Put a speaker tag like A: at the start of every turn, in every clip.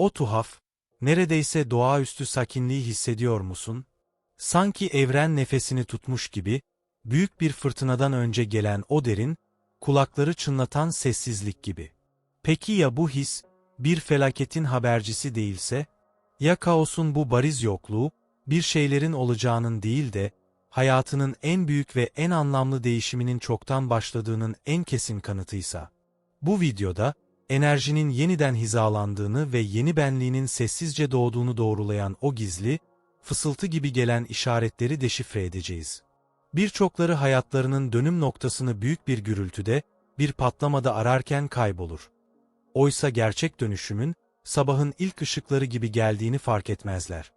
A: O tuhaf, neredeyse doğaüstü sakinliği hissediyor musun? Sanki evren nefesini tutmuş gibi, büyük bir fırtınadan önce gelen o derin, kulakları çınlatan sessizlik gibi. Peki ya bu his, bir felaketin habercisi değilse? Ya kaosun bu bariz yokluğu, bir şeylerin olacağının değil de, hayatının en büyük ve en anlamlı değişiminin çoktan başladığının en kesin kanıtıysa? Bu videoda, enerjinin yeniden hizalandığını ve yeni benliğinin sessizce doğduğunu doğrulayan o gizli, fısıltı gibi gelen işaretleri deşifre edeceğiz. Birçokları hayatlarının dönüm noktasını büyük bir gürültüde, bir patlamada ararken kaybolur. Oysa gerçek dönüşümün, sabahın ilk ışıkları gibi geldiğini fark etmezler.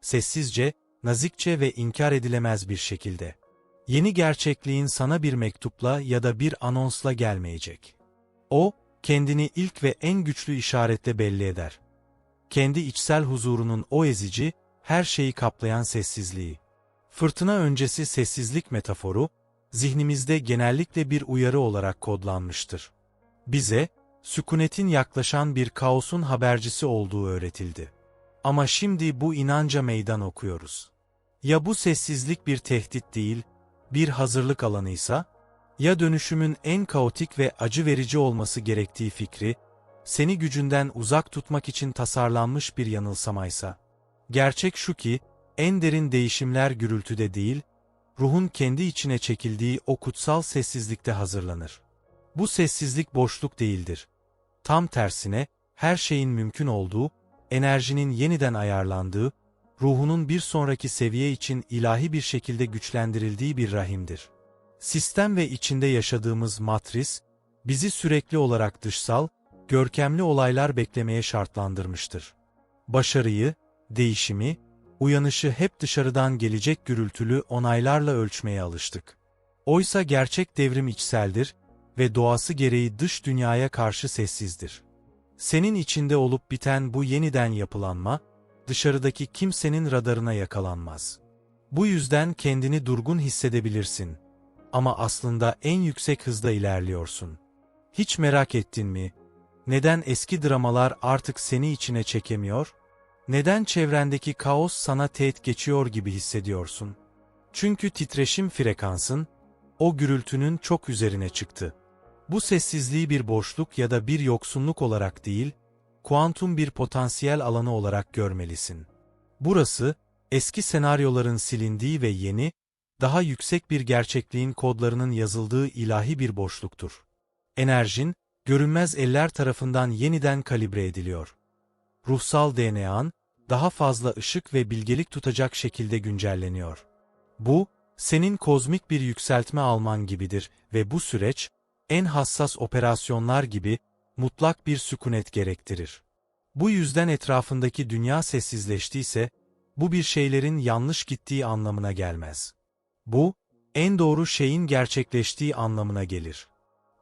A: Sessizce, nazikçe ve inkar edilemez bir şekilde. Yeni gerçekliğin sana bir mektupla ya da bir anonsla gelmeyecek. O, kendini ilk ve en güçlü işaretle belli eder. Kendi içsel huzurunun o ezici, her şeyi kaplayan sessizliği. Fırtına öncesi sessizlik metaforu, zihnimizde genellikle bir uyarı olarak kodlanmıştır. Bize, sükunetin yaklaşan bir kaosun habercisi olduğu öğretildi. Ama şimdi bu inanca meydan okuyoruz. Ya bu sessizlik bir tehdit değil, bir hazırlık alanıysa, ya dönüşümün en kaotik ve acı verici olması gerektiği fikri, seni gücünden uzak tutmak için tasarlanmış bir yanılsamaysa. Gerçek şu ki, en derin değişimler gürültüde değil, ruhun kendi içine çekildiği o kutsal sessizlikte hazırlanır. Bu sessizlik boşluk değildir. Tam tersine, her şeyin mümkün olduğu, enerjinin yeniden ayarlandığı, ruhunun bir sonraki seviye için ilahi bir şekilde güçlendirildiği bir rahimdir. Sistem ve içinde yaşadığımız matris, bizi sürekli olarak dışsal, görkemli olaylar beklemeye şartlandırmıştır. Başarıyı, değişimi, uyanışı hep dışarıdan gelecek gürültülü onaylarla ölçmeye alıştık. Oysa gerçek devrim içseldir ve doğası gereği dış dünyaya karşı sessizdir. Senin içinde olup biten bu yeniden yapılanma, dışarıdaki kimsenin radarına yakalanmaz. Bu yüzden kendini durgun hissedebilirsin. Ama aslında en yüksek hızda ilerliyorsun. Hiç merak ettin mi? Neden eski dramalar artık seni içine çekemiyor? Neden çevrendeki kaos sana teğet geçiyor gibi hissediyorsun? Çünkü titreşim frekansın, o gürültünün çok üzerine çıktı. Bu sessizliği bir boşluk ya da bir yoksunluk olarak değil, kuantum bir potansiyel alanı olarak görmelisin. Burası, eski senaryoların silindiği ve yeni, daha yüksek bir gerçekliğin kodlarının yazıldığı ilahi bir boşluktur. Enerjin, görünmez eller tarafından yeniden kalibre ediliyor. Ruhsal DNA'n, daha fazla ışık ve bilgelik tutacak şekilde güncelleniyor. Bu, senin kozmik bir yükseltme alman gibidir ve bu süreç, en hassas operasyonlar gibi, mutlak bir sükunet gerektirir. Bu yüzden etrafındaki dünya sessizleştiyse, bu bir şeylerin yanlış gittiği anlamına gelmez. Bu, en doğru şeyin gerçekleştiği anlamına gelir.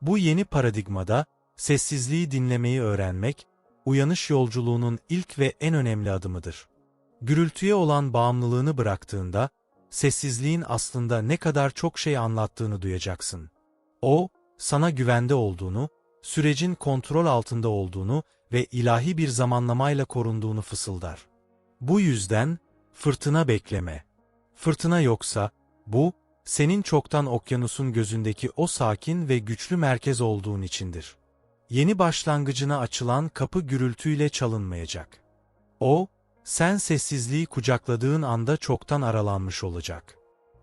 A: Bu yeni paradigmada, sessizliği dinlemeyi öğrenmek, uyanış yolculuğunun ilk ve en önemli adımıdır. Gürültüye olan bağımlılığını bıraktığında, sessizliğin aslında ne kadar çok şey anlattığını duyacaksın. O, sana güvende olduğunu, sürecin kontrol altında olduğunu ve ilahi bir zamanlamayla korunduğunu fısıldar. Bu yüzden, fırtına bekleme. Fırtına yoksa, bu, senin çoktan okyanusun gözündeki o sakin ve güçlü merkez olduğun içindir. Yeni başlangıcına açılan kapı gürültüyle çalınmayacak. O, sen sessizliği kucakladığın anda çoktan aralanmış olacak.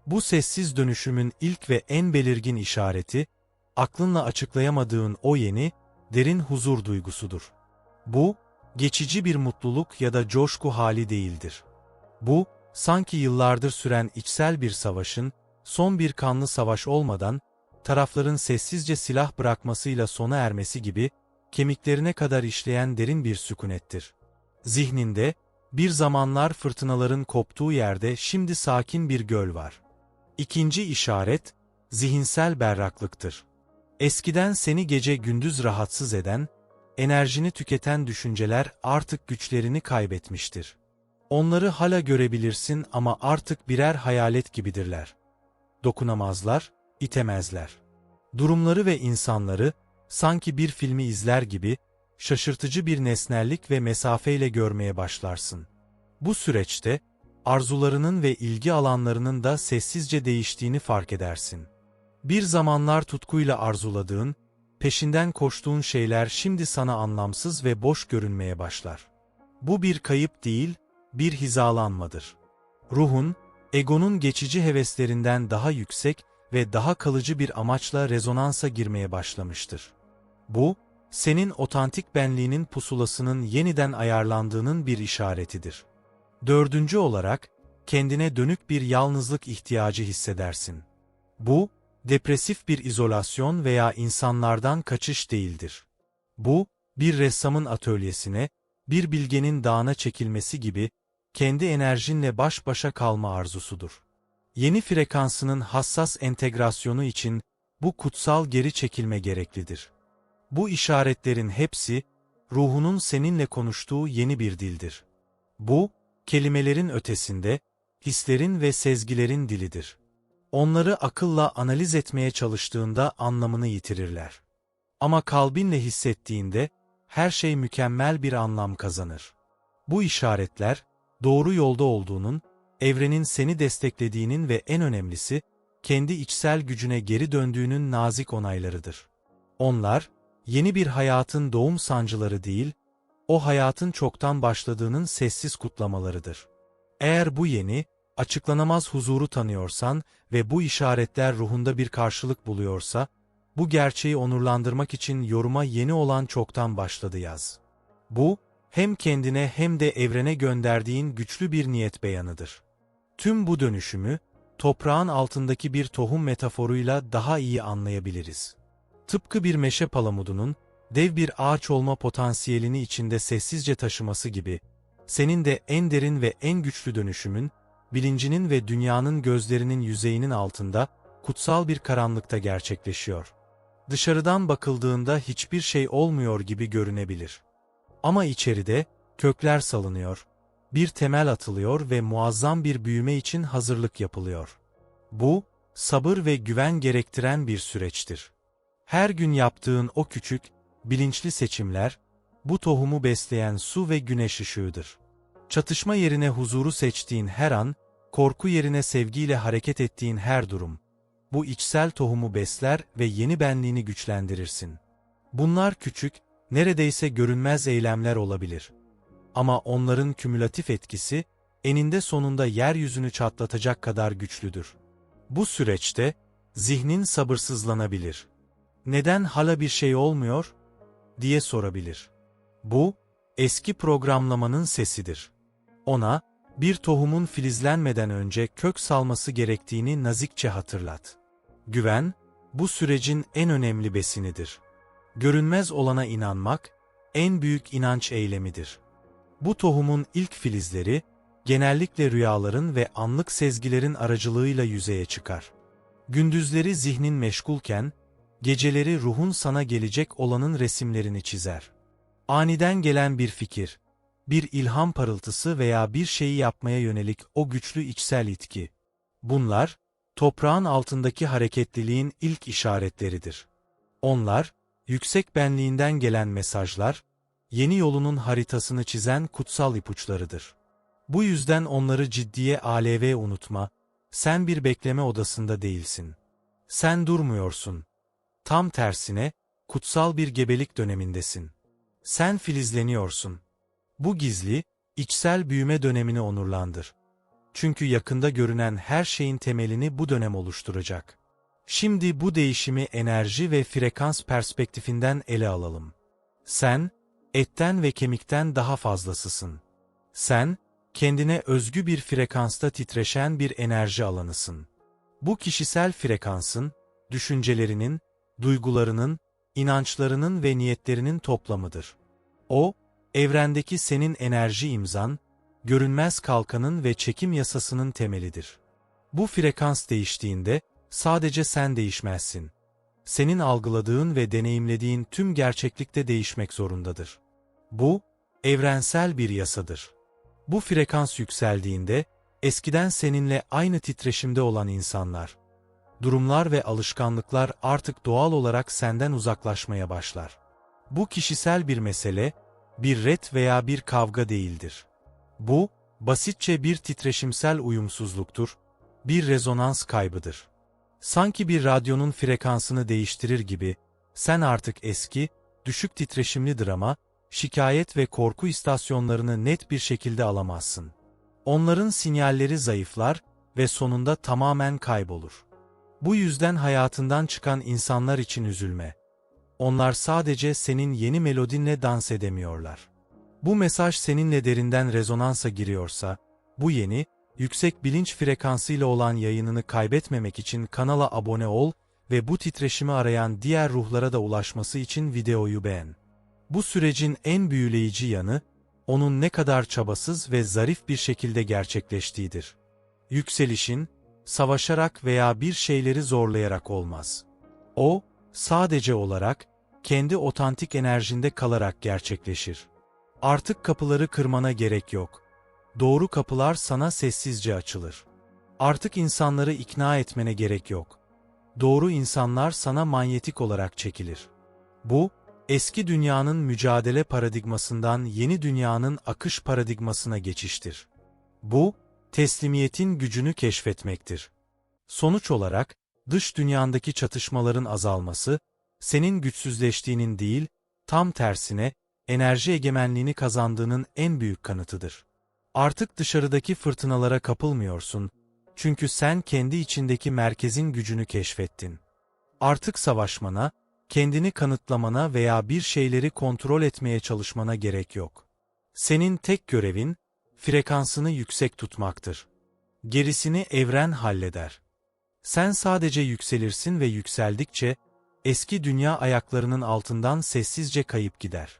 A: Bu sessiz dönüşümün ilk ve en belirgin işareti, aklınla açıklayamadığın o yeni, derin huzur duygusudur. Bu, geçici bir mutluluk ya da coşku hali değildir. Bu, sanki yıllardır süren içsel bir savaşın, son bir kanlı savaş olmadan, tarafların sessizce silah bırakmasıyla sona ermesi gibi, kemiklerine kadar işleyen derin bir sükunettir. Zihninde, bir zamanlar fırtınaların koptuğu yerde şimdi sakin bir göl var. İkinci işaret, zihinsel berraklıktır. Eskiden seni gece gündüz rahatsız eden, enerjini tüketen düşünceler artık güçlerini kaybetmiştir. Onları hala görebilirsin ama artık birer hayalet gibidirler. Dokunamazlar, itemezler. Durumları ve insanları, sanki bir filmi izler gibi, şaşırtıcı bir nesnellik ve mesafeyle görmeye başlarsın. Bu süreçte, arzularının ve ilgi alanlarının da sessizce değiştiğini fark edersin. Bir zamanlar tutkuyla arzuladığın, peşinden koştuğun şeyler şimdi sana anlamsız ve boş görünmeye başlar. Bu bir kayıp değil, bir hizalanmadır. Ruhun, egonun geçici heveslerinden daha yüksek ve daha kalıcı bir amaçla rezonansa girmeye başlamıştır. Bu, senin otantik benliğinin pusulasının yeniden ayarlandığının bir işaretidir. Dördüncü olarak, kendine dönük bir yalnızlık ihtiyacı hissedersin. Bu, depresif bir izolasyon veya insanlardan kaçış değildir. Bu, bir ressamın atölyesine, bir bilgenin dağına çekilmesi gibi, kendi enerjinle baş başa kalma arzusudur. Yeni frekansının hassas entegrasyonu için bu kutsal geri çekilme gereklidir. Bu işaretlerin hepsi, ruhunun seninle konuştuğu yeni bir dildir. Bu, kelimelerin ötesinde, hislerin ve sezgilerin dilidir. Onları akılla analiz etmeye çalıştığında anlamını yitirirler. Ama kalbinle hissettiğinde, her şey mükemmel bir anlam kazanır. Bu işaretler, doğru yolda olduğunun, evrenin seni desteklediğinin ve en önemlisi, kendi içsel gücüne geri döndüğünün nazik onaylarıdır. Onlar, yeni bir hayatın doğum sancıları değil, o hayatın çoktan başladığının sessiz kutlamalarıdır. Eğer bu yeni, açıklanamaz huzuru tanıyorsan ve bu işaretler ruhunda bir karşılık buluyorsa, bu gerçeği onurlandırmak için yoruma yeni olan çoktan başladı yaz. Bu, hem kendine hem de evrene gönderdiğin güçlü bir niyet beyanıdır. Tüm bu dönüşümü, toprağın altındaki bir tohum metaforuyla daha iyi anlayabiliriz. Tıpkı bir meşe palamudunun, dev bir ağaç olma potansiyelini içinde sessizce taşıması gibi, senin de en derin ve en güçlü dönüşümün, bilincinin ve dünyanın gözlerinin yüzeyinin altında, kutsal bir karanlıkta gerçekleşiyor. Dışarıdan bakıldığında hiçbir şey olmuyor gibi görünebilir. Ama içeride, kökler salınıyor, bir temel atılıyor ve muazzam bir büyüme için hazırlık yapılıyor. Bu, sabır ve güven gerektiren bir süreçtir. Her gün yaptığın o küçük, bilinçli seçimler, bu tohumu besleyen su ve güneş ışığıdır. Çatışma yerine huzuru seçtiğin her an, korku yerine sevgiyle hareket ettiğin her durum, bu içsel tohumu besler ve yeni benliğini güçlendirirsin. Bunlar küçük, neredeyse görünmez eylemler olabilir. Ama onların kümülatif etkisi, eninde sonunda yeryüzünü çatlatacak kadar güçlüdür. Bu süreçte, zihnin sabırsızlanabilir. Neden hala bir şey olmuyor? diye sorabilir. Bu, eski programlamanın sesidir. Ona, bir tohumun filizlenmeden önce kök salması gerektiğini nazikçe hatırlat. Güven, bu sürecin en önemli besinidir. Görünmez olana inanmak, en büyük inanç eylemidir. Bu tohumun ilk filizleri, genellikle rüyaların ve anlık sezgilerin aracılığıyla yüzeye çıkar. Gündüzleri zihnin meşgulken, geceleri ruhun sana gelecek olanın resimlerini çizer. Aniden gelen bir fikir, bir ilham parıltısı veya bir şeyi yapmaya yönelik o güçlü içsel itki. Bunlar, toprağın altındaki hareketliliğin ilk işaretleridir. Onlar, yüksek benliğinden gelen mesajlar, yeni yolunun haritasını çizen kutsal ipuçlarıdır. Bu yüzden onları ciddiye aleve unutma, sen bir bekleme odasında değilsin. Sen durmuyorsun. Tam tersine, kutsal bir gebelik dönemindesin. Sen filizleniyorsun. Bu gizli, içsel büyüme dönemini onurlandır. Çünkü yakında görünen her şeyin temelini bu dönem oluşturacak. Şimdi bu değişimi enerji ve frekans perspektifinden ele alalım. Sen, etten ve kemikten daha fazlasısın. Sen, kendine özgü bir frekansta titreşen bir enerji alanısın. Bu kişisel frekansın, düşüncelerinin, duygularının, inançlarının ve niyetlerinin toplamıdır. O, evrendeki senin enerji imzan, görünmez kalkanın ve çekim yasasının temelidir. Bu frekans değiştiğinde, sadece sen değişmezsin. Senin algıladığın ve deneyimlediğin tüm gerçeklikte değişmek zorundadır. Bu, evrensel bir yasadır. Bu frekans yükseldiğinde, eskiden seninle aynı titreşimde olan insanlar, durumlar ve alışkanlıklar artık doğal olarak senden uzaklaşmaya başlar. Bu kişisel bir mesele, bir ret veya bir kavga değildir. Bu, basitçe bir titreşimsel uyumsuzluktur, bir rezonans kaybıdır. Sanki bir radyonun frekansını değiştirir gibi, sen artık eski, düşük titreşimli drama, şikayet ve korku istasyonlarını net bir şekilde alamazsın. Onların sinyalleri zayıflar ve sonunda tamamen kaybolur. Bu yüzden hayatından çıkan insanlar için üzülme. Onlar sadece senin yeni melodinle dans edemiyorlar. Bu mesaj seninle derinden rezonansa giriyorsa, bu yeni, yüksek bilinç frekansıyla olan yayınını kaybetmemek için kanala abone ol ve bu titreşimi arayan diğer ruhlara da ulaşması için videoyu beğen. Bu sürecin en büyüleyici yanı, onun ne kadar çabasız ve zarif bir şekilde gerçekleştiğidir. Yükselişin, savaşarak veya bir şeyleri zorlayarak olmaz. O, sadece olarak, kendi otantik enerjinde kalarak gerçekleşir. Artık kapıları kırmana gerek yok. Doğru kapılar sana sessizce açılır. Artık insanları ikna etmene gerek yok. Doğru insanlar sana manyetik olarak çekilir. Bu, eski dünyanın mücadele paradigmasından yeni dünyanın akış paradigmasına geçiştir. Bu, teslimiyetin gücünü keşfetmektir. Sonuç olarak, dış dünyandaki çatışmaların azalması, senin güçsüzleştiğinin değil, tam tersine, enerji egemenliğini kazandığının en büyük kanıtıdır. Artık dışarıdaki fırtınalara kapılmıyorsun, çünkü sen kendi içindeki merkezin gücünü keşfettin. Artık savaşmana, kendini kanıtlamana veya bir şeyleri kontrol etmeye çalışmana gerek yok. Senin tek görevin, frekansını yüksek tutmaktır. Gerisini evren halleder. Sen sadece yükselirsin ve yükseldikçe, eski dünya ayaklarının altından sessizce kayıp gider.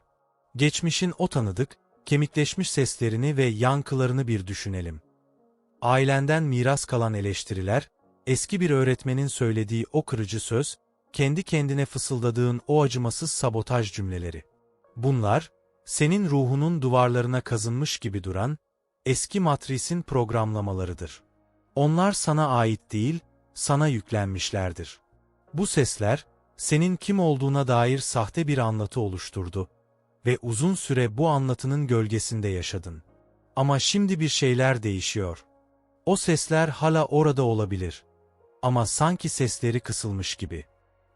A: Geçmişin o tanıdık, kemikleşmiş seslerini ve yankılarını bir düşünelim. Ailenden miras kalan eleştiriler, eski bir öğretmenin söylediği o kırıcı söz, kendi kendine fısıldadığın o acımasız sabotaj cümleleri. Bunlar, senin ruhunun duvarlarına kazınmış gibi duran, eski matrisin programlamalarıdır. Onlar sana ait değil, sana yüklenmişlerdir. Bu sesler, senin kim olduğuna dair sahte bir anlatı oluşturdu ve uzun süre bu anlatının gölgesinde yaşadın. Ama şimdi bir şeyler değişiyor. O sesler hala orada olabilir. Ama sanki sesleri kısılmış gibi.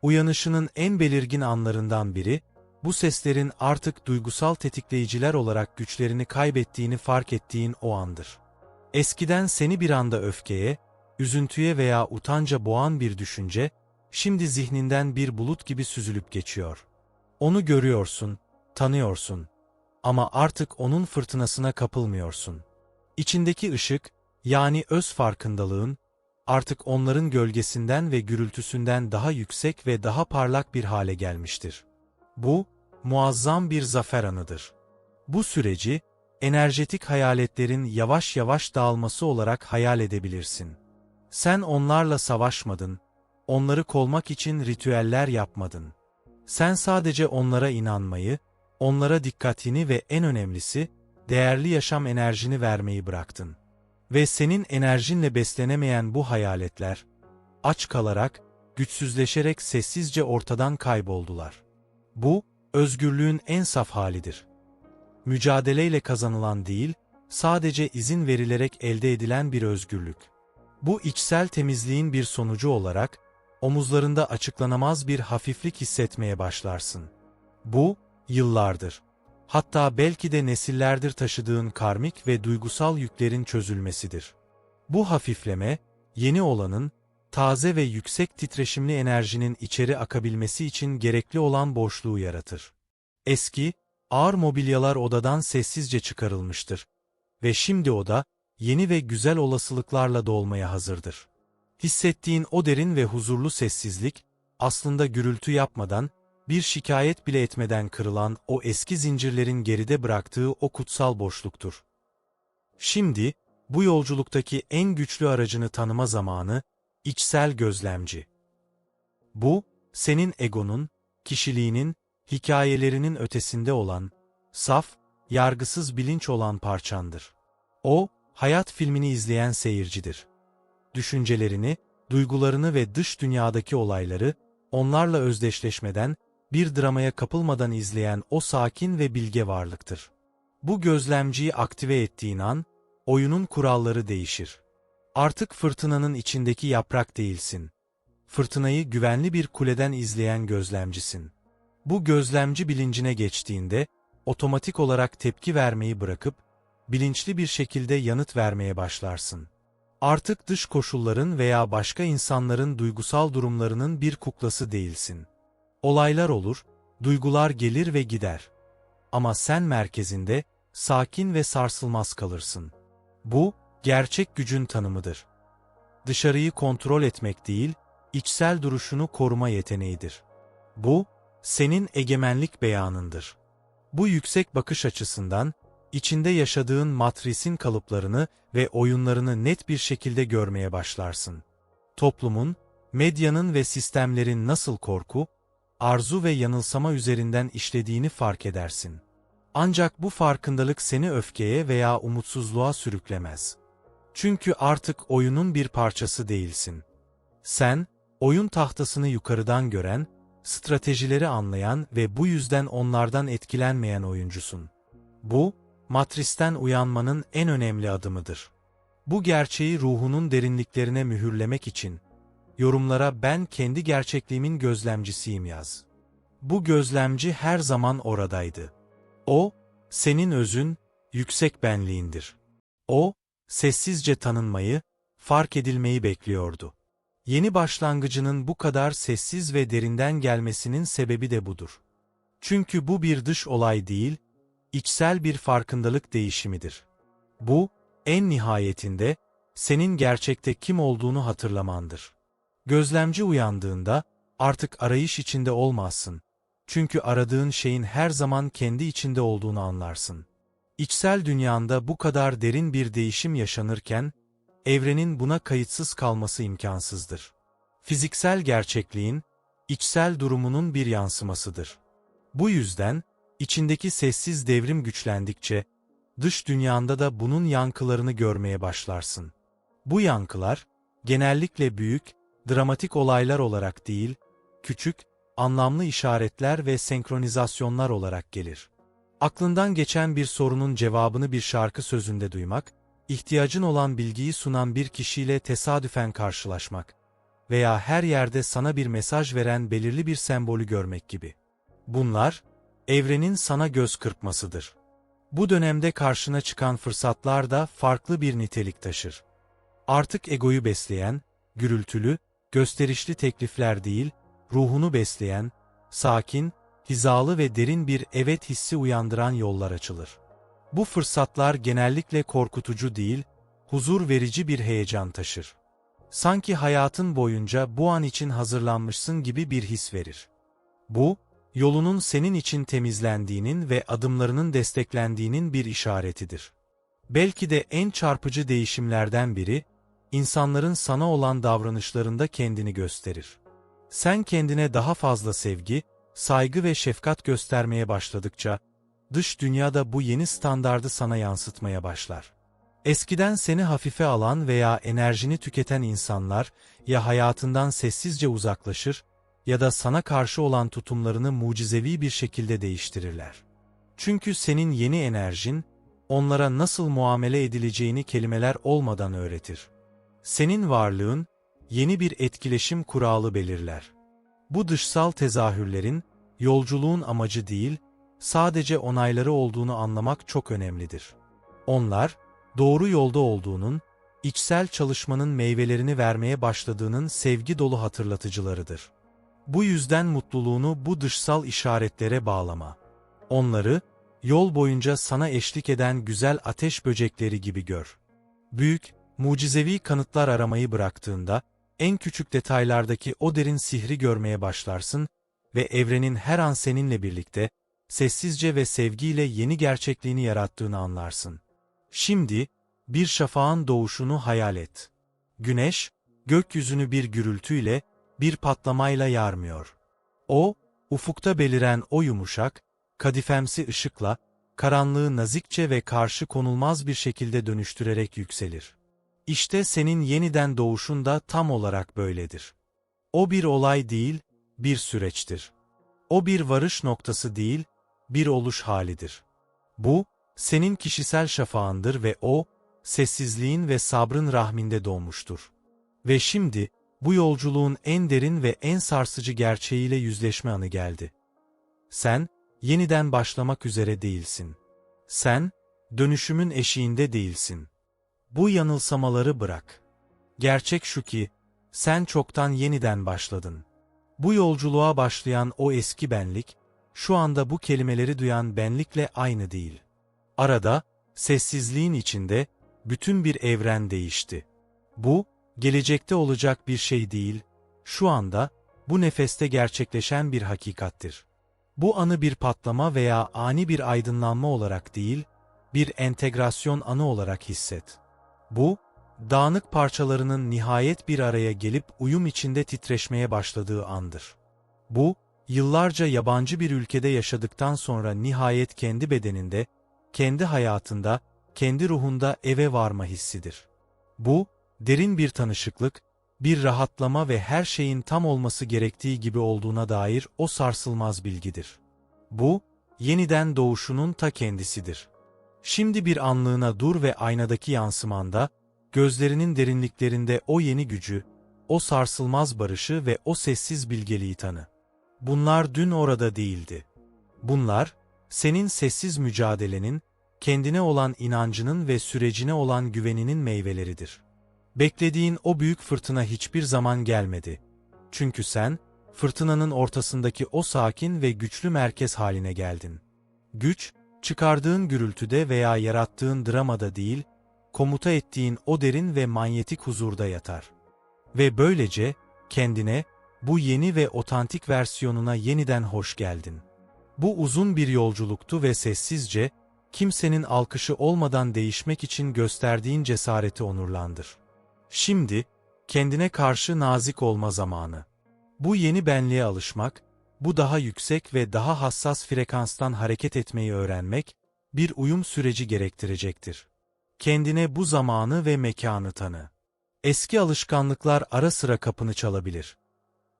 A: Uyanışının en belirgin anlarından biri, bu seslerin artık duygusal tetikleyiciler olarak güçlerini kaybettiğini fark ettiğin o andır. Eskiden seni bir anda öfkeye, üzüntüye veya utanca boğan bir düşünce, şimdi zihninden bir bulut gibi süzülüp geçiyor. Onu görüyorsun, tanıyorsun. Ama artık onun fırtınasına kapılmıyorsun. İçindeki ışık, yani öz farkındalığın, artık onların gölgesinden ve gürültüsünden daha yüksek ve daha parlak bir hale gelmiştir. Bu, muazzam bir zafer anıdır. Bu süreci, enerjetik hayaletlerin yavaş yavaş dağılması olarak hayal edebilirsin. Sen onlarla savaşmadın, onları kolmak için ritüeller yapmadın. Sen sadece onlara inanmayı, onlara dikkatini ve en önemlisi, değerli yaşam enerjini vermeyi bıraktın. Ve senin enerjinle beslenemeyen bu hayaletler, aç kalarak, güçsüzleşerek sessizce ortadan kayboldular. Bu, özgürlüğün en saf halidir. Mücadeleyle kazanılan değil, sadece izin verilerek elde edilen bir özgürlük. Bu içsel temizliğin bir sonucu olarak, omuzlarında açıklanamaz bir hafiflik hissetmeye başlarsın. Bu, yıllardır. Hatta belki de nesillerdir taşıdığın karmik ve duygusal yüklerin çözülmesidir. Bu hafifleme, yeni olanın, taze ve yüksek titreşimli enerjinin içeri akabilmesi için gerekli olan boşluğu yaratır. Eski, ağır mobilyalar odadan sessizce çıkarılmıştır. Ve şimdi oda, yeni ve güzel olasılıklarla dolmaya hazırdır. Hissettiğin o derin ve huzurlu sessizlik, aslında gürültü yapmadan, bir şikayet bile etmeden kırılan o eski zincirlerin geride bıraktığı o kutsal boşluktur. Şimdi, bu yolculuktaki en güçlü aracını tanıma zamanı, içsel gözlemci. Bu, senin egonun, kişiliğinin, hikayelerinin ötesinde olan, saf, yargısız bilinç olan parçandır. O, hayat filmini izleyen seyircidir. Düşüncelerini, duygularını ve dış dünyadaki olayları, onlarla özdeşleşmeden, bir dramaya kapılmadan izleyen o sakin ve bilge varlıktır. Bu gözlemciyi aktive ettiğin an, oyunun kuralları değişir. Artık fırtınanın içindeki yaprak değilsin. Fırtınayı güvenli bir kuleden izleyen gözlemcisin. Bu gözlemci bilincine geçtiğinde, otomatik olarak tepki vermeyi bırakıp, bilinçli bir şekilde yanıt vermeye başlarsın. Artık dış koşulların veya başka insanların duygusal durumlarının bir kuklası değilsin. Olaylar olur, duygular gelir ve gider. Ama sen merkezinde, sakin ve sarsılmaz kalırsın. Bu, gerçek gücün tanımıdır. Dışarıyı kontrol etmek değil, içsel duruşunu koruma yeteneğidir. Bu, senin egemenlik beyanındır. Bu yüksek bakış açısından, içinde yaşadığın matrisin kalıplarını ve oyunlarını net bir şekilde görmeye başlarsın. Toplumun, medyanın ve sistemlerin nasıl korku, arzu ve yanılsama üzerinden işlediğini fark edersin. Ancak bu farkındalık seni öfkeye veya umutsuzluğa sürüklemez. Çünkü artık oyunun bir parçası değilsin. Sen, oyun tahtasını yukarıdan gören, stratejileri anlayan ve bu yüzden onlardan etkilenmeyen oyuncusun. Bu, matristen uyanmanın en önemli adımıdır. Bu gerçeği ruhunun derinliklerine mühürlemek için, yorumlara ben kendi gerçekliğimin gözlemcisiyim yaz. Bu gözlemci her zaman oradaydı. O, senin özün, yüksek benliğindir. O, sessizce tanınmayı, fark edilmeyi bekliyordu. Yeni başlangıcının bu kadar sessiz ve derinden gelmesinin sebebi de budur. Çünkü bu bir dış olay değil, içsel bir farkındalık değişimidir. Bu, en nihayetinde, senin gerçekte kim olduğunu hatırlamandır. Gözlemci uyandığında, artık arayış içinde olmazsın. Çünkü aradığın şeyin her zaman kendi içinde olduğunu anlarsın. İçsel dünyanda bu kadar derin bir değişim yaşanırken, evrenin buna kayıtsız kalması imkansızdır. Fiziksel gerçekliğin, içsel durumunun bir yansımasıdır. Bu yüzden, içindeki sessiz devrim güçlendikçe, dış dünyanda da bunun yankılarını görmeye başlarsın. Bu yankılar, genellikle büyük, dramatik olaylar olarak değil, küçük, anlamlı işaretler ve senkronizasyonlar olarak gelir. Aklından geçen bir sorunun cevabını bir şarkı sözünde duymak, ihtiyacın olan bilgiyi sunan bir kişiyle tesadüfen karşılaşmak veya her yerde sana bir mesaj veren belirli bir sembolü görmek gibi. Bunlar, evrenin sana göz kırpmasıdır. Bu dönemde karşına çıkan fırsatlar da farklı bir nitelik taşır. Artık egoyu besleyen, gürültülü, gösterişli teklifler değil, ruhunu besleyen, sakin, hizalı ve derin bir evet hissi uyandıran yollar açılır. Bu fırsatlar genellikle korkutucu değil, huzur verici bir heyecan taşır. Sanki hayatın boyunca bu an için hazırlanmışsın gibi bir his verir. Bu, yolunun senin için temizlendiğinin ve adımlarının desteklendiğinin bir işaretidir. Belki de en çarpıcı değişimlerden biri, insanların sana olan davranışlarında kendini gösterir. Sen kendine daha fazla sevgi, saygı ve şefkat göstermeye başladıkça, dış dünyada bu yeni standardı sana yansıtmaya başlar. Eskiden seni hafife alan veya enerjini tüketen insanlar, ya hayatından sessizce uzaklaşır, ya da sana karşı olan tutumlarını mucizevi bir şekilde değiştirirler. Çünkü senin yeni enerjin, onlara nasıl muamele edileceğini kelimeler olmadan öğretir. Senin varlığın, yeni bir etkileşim kuralı belirler. Bu dışsal tezahürlerin, yolculuğun amacı değil, sadece onayları olduğunu anlamak çok önemlidir. Onlar, doğru yolda olduğunun, içsel çalışmanın meyvelerini vermeye başladığının sevgi dolu hatırlatıcılarıdır. Bu yüzden mutluluğunu bu dışsal işaretlere bağlama. Onları, yol boyunca sana eşlik eden güzel ateş böcekleri gibi gör. Büyük, mucizevi kanıtlar aramayı bıraktığında, en küçük detaylardaki o derin sihri görmeye başlarsın ve evrenin her an seninle birlikte, sessizce ve sevgiyle yeni gerçekliğini yarattığını anlarsın. Şimdi, bir şafağın doğuşunu hayal et. Güneş, gökyüzünü bir gürültüyle, bir patlamayla yarmıyor. O, ufukta beliren o yumuşak, kadifemsi ışıkla, karanlığı nazikçe ve karşı konulmaz bir şekilde dönüştürerek yükselir. İşte senin yeniden doğuşun da tam olarak böyledir. O bir olay değil, bir süreçtir. O bir varış noktası değil, bir oluş halidir. Bu, senin kişisel şafağındır ve o, sessizliğin ve sabrın rahminde doğmuştur. Ve şimdi, bu yolculuğun en derin ve en sarsıcı gerçeğiyle yüzleşme anı geldi. Sen, yeniden başlamak üzere değilsin. Sen, dönüşümün eşiğinde değilsin. Bu yanılsamaları bırak. Gerçek şu ki, sen çoktan yeniden başladın. Bu yolculuğa başlayan o eski benlik, şu anda bu kelimeleri duyan benlikle aynı değil. Arada, sessizliğin içinde, bütün bir evren değişti. Bu, gelecekte olacak bir şey değil, şu anda, bu nefeste gerçekleşen bir hakikattir. Bu anı bir patlama veya ani bir aydınlanma olarak değil, bir entegrasyon anı olarak hisset. Bu, dağınık parçalarının nihayet bir araya gelip uyum içinde titreşmeye başladığı andır. Bu, yıllarca yabancı bir ülkede yaşadıktan sonra nihayet kendi bedeninde, kendi hayatında, kendi ruhunda eve varma hissidir. Bu, derin bir tanışıklık, bir rahatlama ve her şeyin tam olması gerektiği gibi olduğuna dair o sarsılmaz bilgidir. Bu, yeniden doğuşunun ta kendisidir. Şimdi bir anlığına dur ve aynadaki yansımanda, gözlerinin derinliklerinde o yeni gücü, o sarsılmaz barışı ve o sessiz bilgeliği tanı. Bunlar dün orada değildi. Bunlar, senin sessiz mücadelenin, kendine olan inancının ve sürecine olan güveninin meyveleridir. Beklediğin o büyük fırtına hiçbir zaman gelmedi. Çünkü sen, fırtınanın ortasındaki o sakin ve güçlü merkez haline geldin. Güç, çıkardığın gürültüde veya yarattığın dramada değil, komuta ettiğin o derin ve manyetik huzurda yatar. Ve böylece, kendine, bu yeni ve otantik versiyonuna yeniden hoş geldin. Bu uzun bir yolculuktu ve sessizce, kimsenin alkışı olmadan değişmek için gösterdiğin cesareti onurlandır. Şimdi, kendine karşı nazik olma zamanı. Bu yeni benliğe alışmak, bu daha yüksek ve daha hassas frekanstan hareket etmeyi öğrenmek, bir uyum süreci gerektirecektir. Kendine bu zamanı ve mekanı tanı. Eski alışkanlıklar ara sıra kapını çalabilir.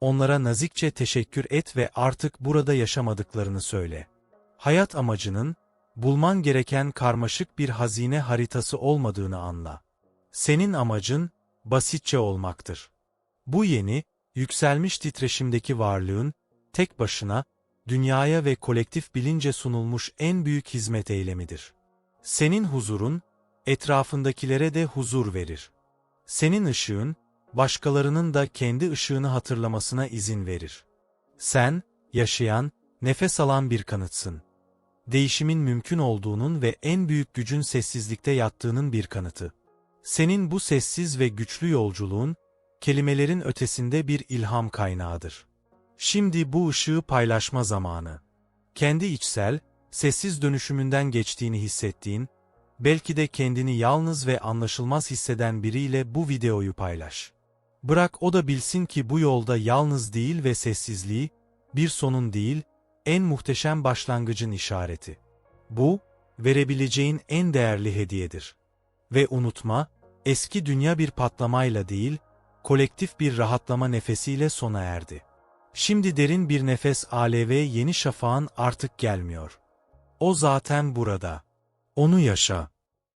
A: Onlara nazikçe teşekkür et ve artık burada yaşamadıklarını söyle. Hayat amacının, bulman gereken karmaşık bir hazine haritası olmadığını anla. Senin amacın, basitçe olmaktır. Bu yeni, yükselmiş titreşimdeki varlığın, tek başına, dünyaya ve kolektif bilince sunulmuş en büyük hizmet eylemidir. Senin huzurun, etrafındakilere de huzur verir. Senin ışığın, başkalarının da kendi ışığını hatırlamasına izin verir. Sen, yaşayan, nefes alan bir kanıtsın. Değişimin mümkün olduğunun ve en büyük gücün sessizlikte yattığının bir kanıtı. Senin bu sessiz ve güçlü yolculuğun, kelimelerin ötesinde bir ilham kaynağıdır. Şimdi bu ışığı paylaşma zamanı. Kendi içsel, sessiz dönüşümünden geçtiğini hissettiğin, belki de kendini yalnız ve anlaşılmaz hisseden biriyle bu videoyu paylaş. Bırak o da bilsin ki bu yolda yalnız değil ve sessizliği, bir sonun değil, en muhteşem başlangıcın işareti. Bu, verebileceğin en değerli hediyedir. Ve unutma, eski dünya bir patlamayla değil, kolektif bir rahatlama nefesiyle sona erdi. Şimdi derin bir nefes aleve yeni şafağın artık gelmiyor. O zaten burada. Onu yaşa.